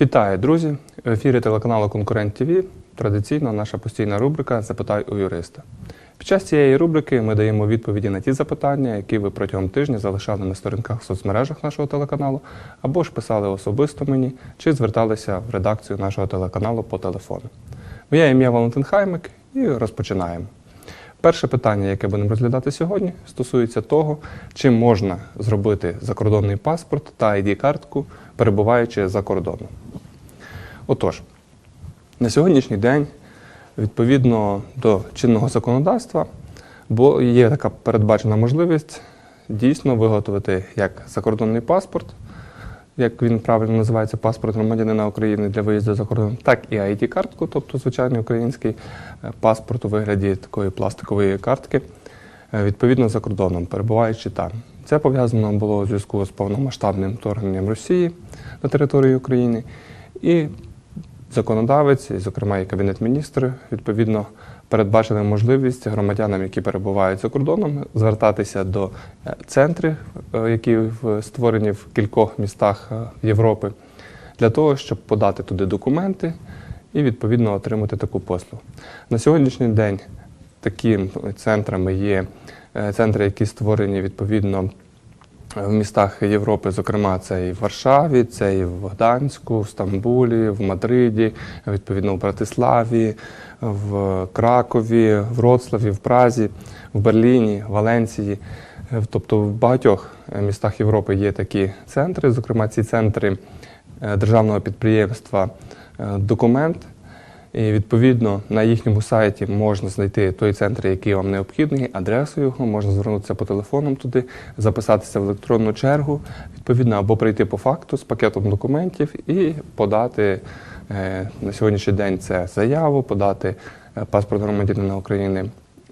Вітаю, друзі! В ефірі телеканалу Конкурент ТВ традиційно наша постійна рубрика Запитай у юриста. Під час цієї рубрики ми даємо відповіді на ті запитання, які ви протягом тижня залишали на сторінках в соцмережах нашого телеканалу, або ж писали особисто мені, чи зверталися в редакцію нашого телеканалу по телефону. Моє ім'я Валентин Хаймик і розпочинаємо. Перше питання, яке будемо розглядати сьогодні, стосується того, чи можна зробити закордонний паспорт та ID-картку, перебуваючи за кордоном. Отож, на сьогоднішній день, відповідно до чинного законодавства, бо є така передбачена можливість дійсно виготовити як закордонний паспорт, як він правильно називається, паспорт громадянина України для виїзду за кордон, так і ID-картку, тобто звичайний український е, паспорт у вигляді такої пластикової картки, е, відповідно за кордоном, перебуваючи там. Це пов'язано було у зв'язку з повномасштабним вторгненням Росії на територію України. І законодавець, і, зокрема, і Кабінет міністрів, відповідно передбачили можливість громадянам, які перебувають за кордоном, звертатися до е, центрів, е, які створені в кількох містах е, Європи, для того, щоб подати туди документи і відповідно отримати таку послугу. На сьогоднішній день такими центрами є центри, які створені відповідно в містах Європи, зокрема, це і в Варшаві, це і в Гданську, в Стамбулі, в Мадриді, відповідно в Братиславі, в Кракові, в Вроцлаві, в Празі, в Берліні, Валенції. Е, Тобто в багатьох е, містах Європи є такі центри. Зокрема, ці центри е, державного підприємства Документ. І відповідно на їхньому сайті можна знайти той центр, який вам необхідний, адресу його, можна звернутися по телефонам туди, записатися в електронну чергу, відповідно, або прийти по факту з пакетом документів і подати е, на сьогоднішній день це заяву, подати е, паспорт громадянина України,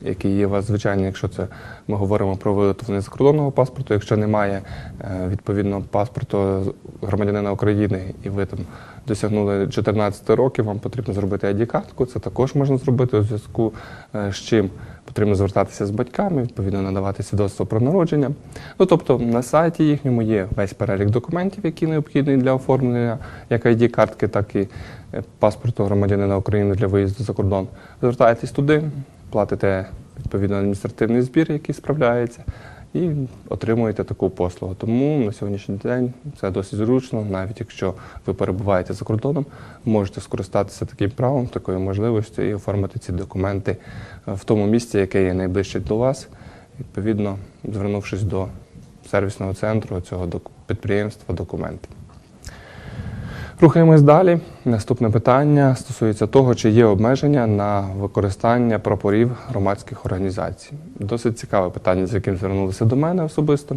який є у вас звичайний, якщо це ми говоримо про виготовлення закордонного паспорту. Якщо немає е, відповідно паспорту громадянина України і ви там досягнули 14 років, вам потрібно зробити ID-картку. Це також можна зробити у зв'язку е, з чим потрібно звертатися з батьками, відповідно надавати свідоцтво про народження. Ну тобто на сайті їхньому є весь перелік документів, які необхідні для оформлення як ID-картки, так і е, паспорту громадянина України для виїзду за кордон. Звертаєтесь туди, платите відповідно адміністративний збір, який справляється, і отримуєте таку послугу. Тому на сьогоднішній день це досить зручно, навіть якщо ви перебуваєте за кордоном, можете скористатися таким правом, такою можливістю і оформити ці документи е, в тому місці, яке є найближче до вас, відповідно, звернувшись до сервісного центру цього підприємства документи. Рухаємось далі. Наступне питання стосується того, чи є обмеження на використання прапорів громадських організацій. Досить цікаве питання, з яким звернулися до мене особисто,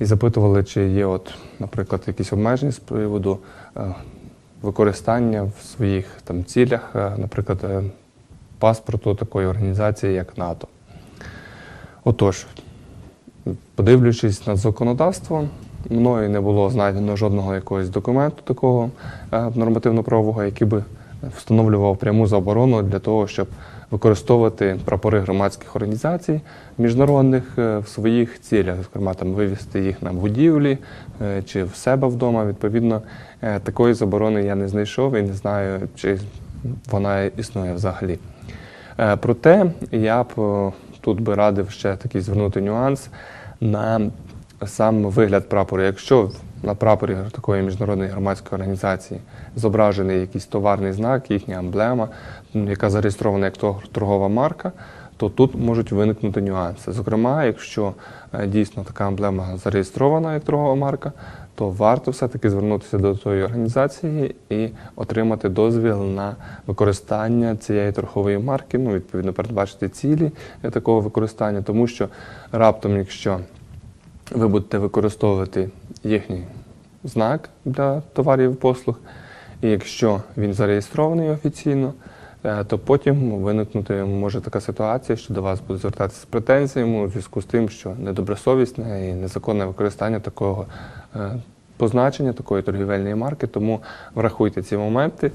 і запитували, чи є, от, наприклад, якісь обмеження з приводу е, використання в своїх там цілях, е, наприклад, е, паспорту такої організації, як НАТО. Отож, подивлячись на законодавство, мною не було знайдено жодного якогось документу такого е, нормативно-правового, який би встановлював пряму заборону для того, щоб використовувати прапори громадських організацій міжнародних е, в своїх цілях, зокрема там вивести їх на будівлі е, чи в себе вдома. Відповідно, такої заборони я не знайшов і не знаю, чи вона існує взагалі. Проте я б тут би радив ще такий звернути нюанс на сам вигляд прапору. Якщо на прапорі такої міжнародної громадської організації зображений якийсь товарний знак, їхня емблема, яка зареєстрована як торгова марка, то тут можуть виникнути нюанси. Зокрема, якщо е, дійсно така емблема зареєстрована як торгова марка, то варто все-таки звернутися до тої організації і отримати дозвіл на використання цієї торгової марки, ну, відповідно, передбачити цілі е, такого використання, тому що раптом, якщо ви будете використовувати їхній знак для товарів і послуг, і якщо він зареєстрований офіційно, е, то потім виникнути може така ситуація, що до вас будуть звертатися з претензіями у зв'язку з тим, що недобросовісне і незаконне використання такого е, позначення, такої торгівельної марки. Тому врахуйте ці моменти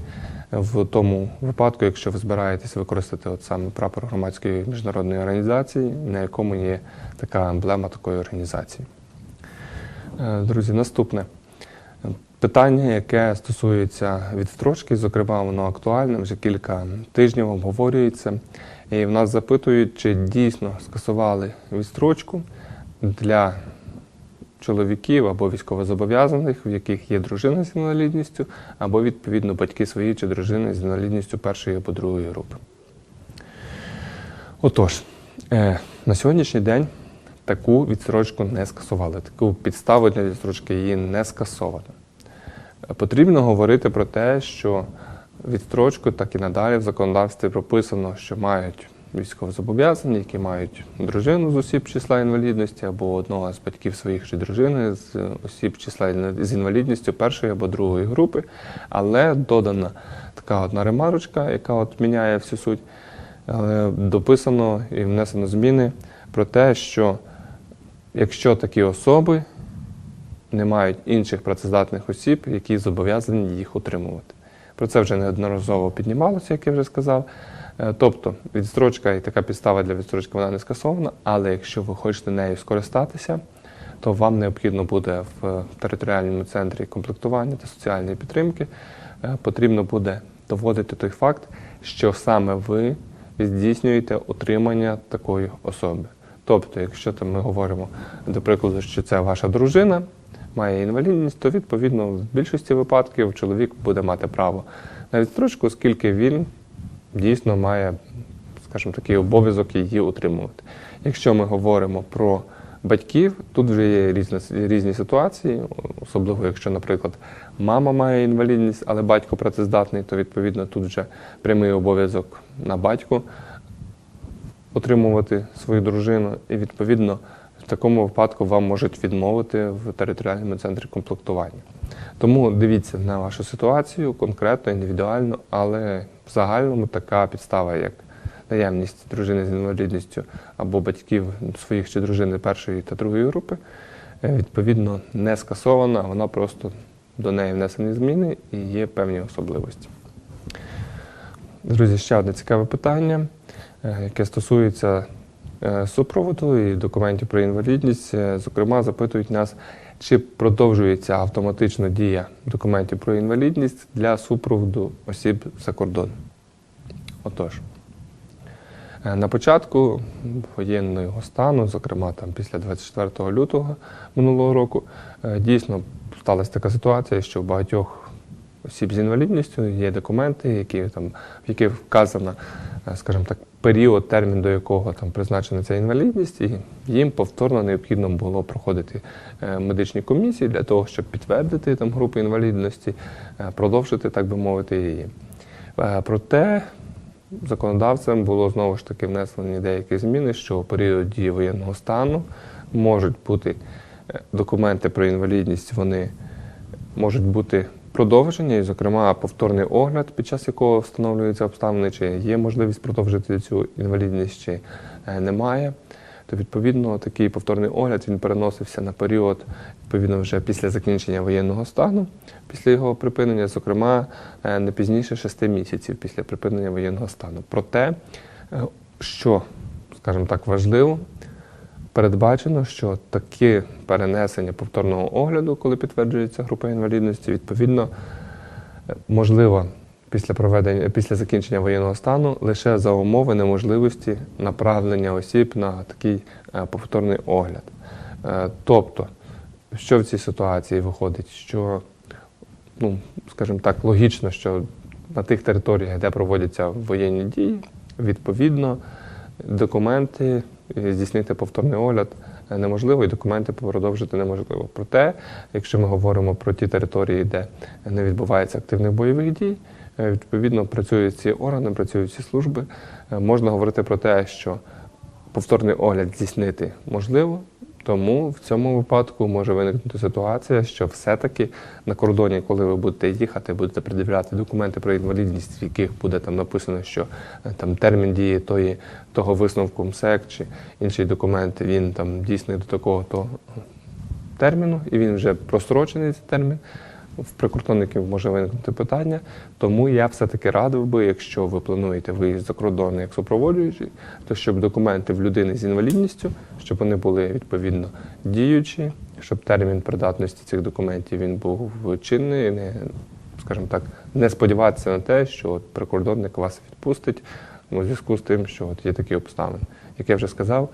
в тому випадку, якщо ви збираєтесь використати от саме прапор громадської міжнародної організації, на якому є така емблема такої організації. Е, Друзі, наступне. Питання, яке стосується відстрочки, зокрема, воно актуальне, вже кілька тижнів обговорюється. І в нас запитують, чи дійсно скасували відстрочку для чоловіків або військовозобов'язаних, в яких є дружина з інвалідністю, або відповідно батьки свої чи дружини з інвалідністю першої або другої групи. Отож, е, на сьогоднішній день таку відстрочку не скасували. Таку підставу для відстрочки її не скасовано. Потрібно говорити про те, що відстрочку так і надалі в законодавстві прописано, що мають військовозобов'язані, які мають дружину з осіб числа інвалідності, або одного з батьків своїх чи дружини з осіб числа з інвалідністю першої або другої групи, але додана така одна ремарочка, яка от міняє всю суть. Дописано і внесено зміни про те, що якщо такі особи не мають інших працездатних осіб, які зобов'язані їх утримувати. Про це вже неодноразово піднімалося, як я вже сказав. Е, Тобто відстрочка і така підстава для відстрочки вона не скасована, але якщо ви хочете нею скористатися, то вам необхідно буде в територіальному центрі комплектування та соціальної підтримки е, потрібно буде доводити той факт, що саме ви здійснюєте утримання такої особи. Тобто, якщо там ми говоримо, до прикладу, що це ваша дружина, має інвалідність, то відповідно в більшості випадків чоловік буде мати право на відстрочку, оскільки він дійсно має, скажімо, такий обов'язок її утримувати. Якщо ми говоримо про батьків, тут вже є різні, різні ситуації, особливо якщо, наприклад, мама має інвалідність, але батько працездатний, то відповідно тут вже прямий обов'язок на батьку утримувати свою дружину, і відповідно в такому випадку вам можуть відмовити в територіальному центрі комплектування. Тому дивіться на вашу ситуацію конкретно, індивідуально, але в загальному така підстава, як наявність дружини з інвалідністю або батьків своїх чи дружини першої та другої групи, е, відповідно не скасована, вона просто до неї внесені зміни і є певні особливості. Друзі, ще одне цікаве питання, е, яке стосується супроводу і документів про інвалідність. Е, Зокрема, запитують нас, чи продовжується автоматично дія документів про інвалідність для супроводу осіб за кордоном. Отож, е, на початку воєнного стану, зокрема там після 24 лютого минулого року, е, дійсно сталася така ситуація, що в багатьох осіб з інвалідністю є документи, які там, в яких вказано, е, скажімо так, період, термін, до якого там призначена ця інвалідність, і їм повторно необхідно було проходити е, медичні комісії для того, щоб підтвердити там групу інвалідності, е, продовжити, так би мовити, її. Е, Проте законодавцем було знову ж таки внесені деякі зміни, що у період дії воєнного стану можуть бути документи про інвалідність, вони можуть бути продовжені, і, зокрема, повторний огляд, під час якого встановлюються обставини, чи є можливість продовжити цю інвалідність, чи е, немає. То відповідно такий повторний огляд він переносився на період відповідно вже після закінчення воєнного стану, після його припинення, зокрема е, не пізніше 6 місяців після припинення воєнного стану. Проте, е, що, скажімо так, важливо, передбачено, що таке перенесення повторного огляду, коли підтверджується група інвалідності, відповідно е, можливо після проведення після закінчення воєнного стану лише за умови неможливості направлення осіб на такий е, повторний огляд. Е, Тобто, що в цій ситуації виходить? Що, ну, скажімо так, логічно, що на тих територіях, де проводяться воєнні дії, відповідно, документи здійснити повторний огляд е, неможливо, і документи продовжити неможливо. Проте, якщо ми говоримо про ті території, де не відбувається активних бойових дій, е, відповідно працюють ці органи, працюють ці служби. Е, Можна говорити про те, що повторний огляд здійснити можливо. Тому в цьому випадку може виникнути ситуація, що все-таки на кордоні, коли ви будете їхати, будете пред'являти документи про інвалідність, в яких буде там написано, що е, там термін дії тої, того висновку МСЕК чи інший документ, він там дійсний до такого то терміну, і він вже прострочений цей термін. В прикордонників може виникнути питання, тому я все-таки радив би, якщо ви плануєте виїзд за кордон як супроводжуючий, то щоб документи в людини з інвалідністю, щоб вони були відповідно діючі, щоб термін придатності цих документів він був чинний, не, скажімо так, не сподіватися на те, що от прикордонник вас відпустить у зв'язку з тим, що от є такі обставини. Як я вже сказав,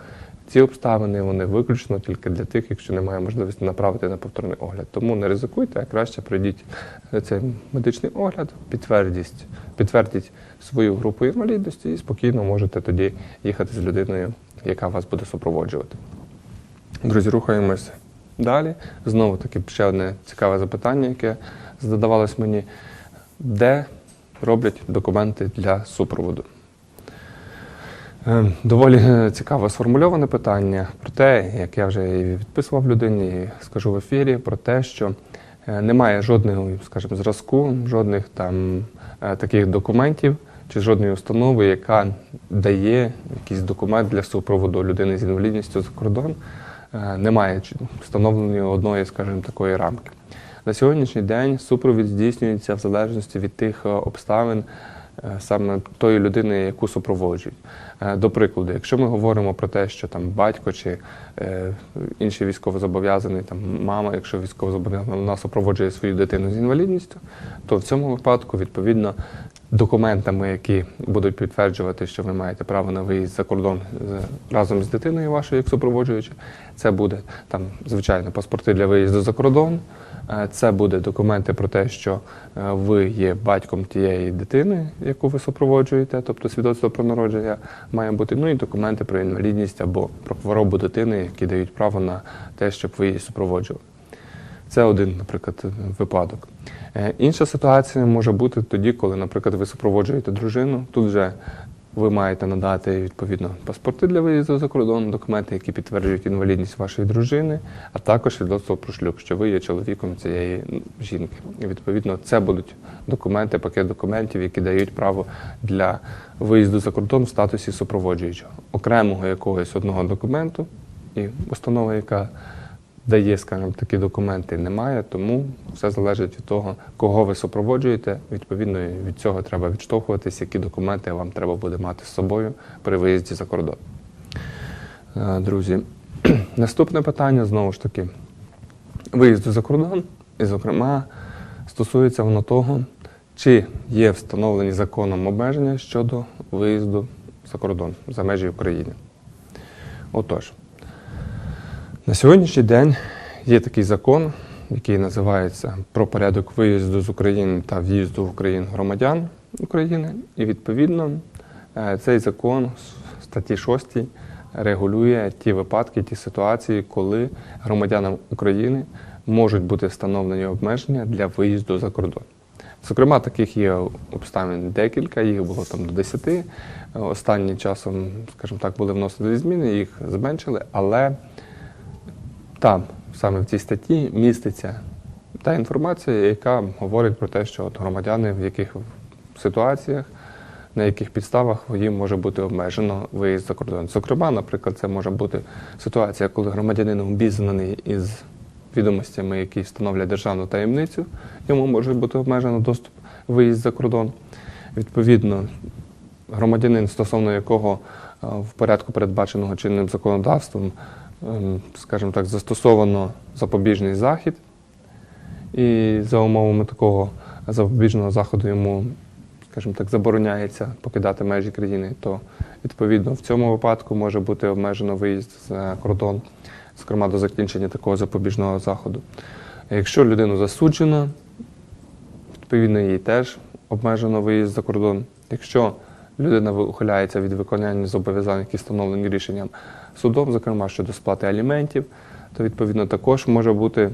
ці обставини вони виключно тільки для тих, якщо немає можливості направити на повторний огляд. Тому не ризикуйте, а краще пройдіть е, цей медичний огляд, підтвердіть, свою групу інвалідності і спокійно можете тоді їхати з людиною, яка вас буде супроводжувати. Друзі, рухаємося далі. Знову таки ще одне цікаве запитання, яке задавалось мені. Де роблять документи для супроводу? Е, Доволі е, цікаво сформульоване питання про те, як я вже і відписував людині, і скажу в ефірі, про те, що е, немає жодного, скажімо, зразку, жодних там таких документів чи жодної установи, яка дає якийсь документ для супроводу людини з інвалідністю за кордон. Немає встановленої одної, скажімо, такої рамки. На сьогоднішній день супровід здійснюється в залежності від тих обставин саме тої людини, яку супроводжують. Е, До прикладу, якщо ми говоримо про те, що там батько чи інші інший військовозобов'язаний, там мама, якщо військовозобов'язана, вона супроводжує свою дитину з інвалідністю, то в цьому випадку відповідно документами, які будуть підтверджувати, що ви маєте право на виїзд за кордон з- разом з дитиною вашою, як супроводжуючи, це буде там звичайно паспорти для виїзду за кордон. Е, Це буде документи про те, що е, ви є батьком тієї дитини, яку ви супроводжуєте, тобто свідоцтво про народження має бути. Ну і документи про інвалідність або про хворобу дитини, які дають право на те, щоб ви її супроводжували. Це один, наприклад, випадок. Е, Інша ситуація може бути тоді, коли, наприклад, ви супроводжуєте дружину. Тут вже ви маєте надати відповідно паспорти для виїзду за кордон, документи, які підтверджують інвалідність вашої дружини, а також свідоцтво про шлюб, що ви є чоловіком цієї жінки. І відповідно, це будуть документи, пакет документів, які дають право для виїзду за кордон в статусі супроводжуючого, окремого якогось одного документу і установа, яка дає, скажімо, такі документи немає, тому все залежить від того, кого ви супроводжуєте. Відповідно, від цього треба відштовхуватись, які документи вам треба буде мати з собою при виїзді за кордон. Е, Друзі, наступне питання знову ж таки виїзду за кордон, і, зокрема, стосується воно того, чи є встановлені законом обмеження щодо виїзду за кордон за межі України. Отож, на сьогоднішній день є такий закон, який називається про порядок виїзду з України та в'їзду в Україну громадян України. І відповідно е, цей закон статті 6 регулює ті випадки, ті ситуації, коли громадянам України можуть бути встановлені обмеження для виїзду за кордон. Зокрема, таких є обставин декілька, їх було там до 10. Е, Останнім часом, скажімо так, були вносені зміни, їх зменшили, але там, саме в цій статті, міститься та інформація, яка говорить про те, що от громадяни в яких ситуаціях, на яких підставах їм може бути обмежено виїзд за кордон. Зокрема, наприклад, це може бути ситуація, коли громадянин обізнаний із відомостями, які встановлять державну таємницю, йому може бути обмежено доступ виїзд за кордон. Відповідно, громадянин, стосовно якого е, в порядку передбаченого чинним законодавством, скажімо так, застосовано запобіжний захід, і за умовами такого запобіжного заходу йому, скажімо так, забороняється покидати межі країни, то відповідно в цьому випадку може бути обмежено виїзд за кордон, зокрема до закінчення такого запобіжного заходу. Якщо людину засуджено, відповідно їй теж обмежено виїзд за кордон. Якщо людина ухиляється від виконання зобов'язань, які встановлені рішенням судом, зокрема щодо сплати аліментів, то відповідно також може бути,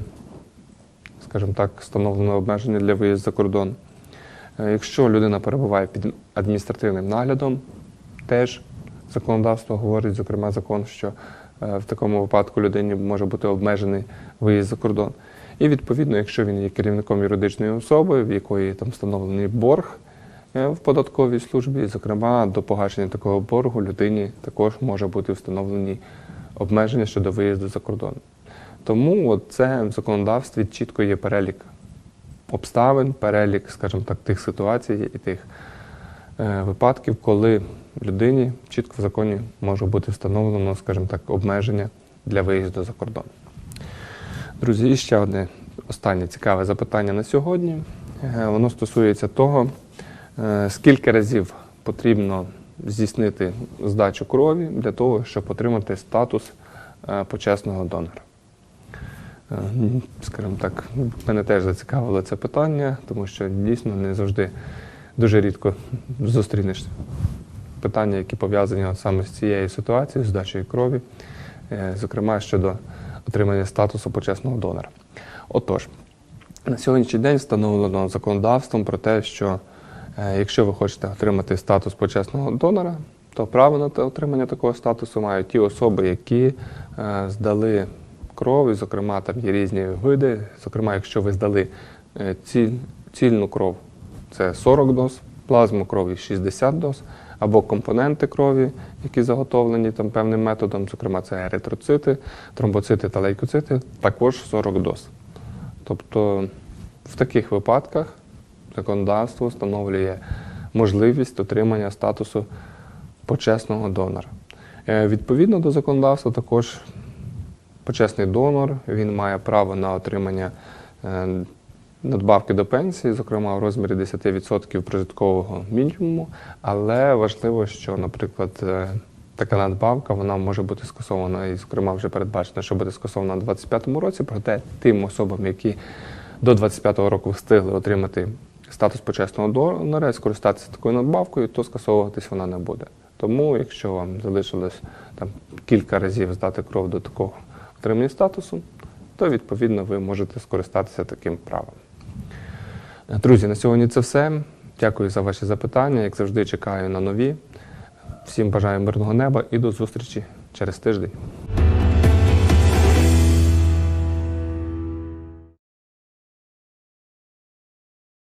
скажімо так, встановлено обмеження для виїзду за кордон. Е, Якщо людина перебуває під адміністративним наглядом, теж законодавство говорить, зокрема закон, що е, в такому випадку людині може бути обмежений виїзд за кордон. І відповідно, якщо він є керівником юридичної особи, в якої там встановлений борг в податковій службі, зокрема до погашення такого боргу людині також може бути встановлені обмеження щодо виїзду за кордон. Тому це в законодавстві чітко є перелік обставин, перелік, скажімо так, тих ситуацій і тих е, випадків, коли людині чітко в законі може бути встановлено, скажімо так, обмеження для виїзду за кордон. Друзі, ще одне останнє цікаве запитання на сьогодні. Е, Воно стосується того, е, скільки разів потрібно здійснити здачу крові для того, щоб отримати статус е, почесного донора. Е, Скажімо так, мене теж зацікавило це питання, тому що дійсно не завжди дуже рідко зустрінеш питання, які пов'язані саме з цією ситуацією, здачею крові, е, зокрема щодо отримання статусу почесного донора. Отож, на сьогоднішній день встановлено законодавством про те, що е, якщо ви хочете отримати статус почесного донора, то право на отримання такого статусу мають ті особи, які е, здали кров, і, зокрема, там є різні види. Зокрема, якщо ви здали е, ціль, цільну кров, це 40 доз, плазму крові 60 доз, або компоненти крові, які заготовлені там певним методом, зокрема, це еритроцити, тромбоцити та лейкоцити, також 40 доз. Тобто в таких випадках законодавство встановлює можливість отримання статусу почесного донора. Е, Відповідно до законодавства, також почесний донор він має право на отримання е, надбавки до пенсії, зокрема в розмірі 10% прожиткового мінімуму. Але важливо, що, наприклад, е, така надбавка вона може бути скасована, і, зокрема, вже передбачено, що буде скасована у 2025 році. Проте тим особам, які до 25-го року встигли отримати статус почесного донора скористатися такою надбавкою, то скасовуватись вона не буде. Тому, якщо вам залишилось там кілька разів здати кров до такого отримання статусу, то відповідно ви можете скористатися таким правом. Друзі, на сьогодні це все. Дякую за ваші запитання. Як завжди, чекаю на нові. Всім бажаю мирного неба і до зустрічі через тиждень.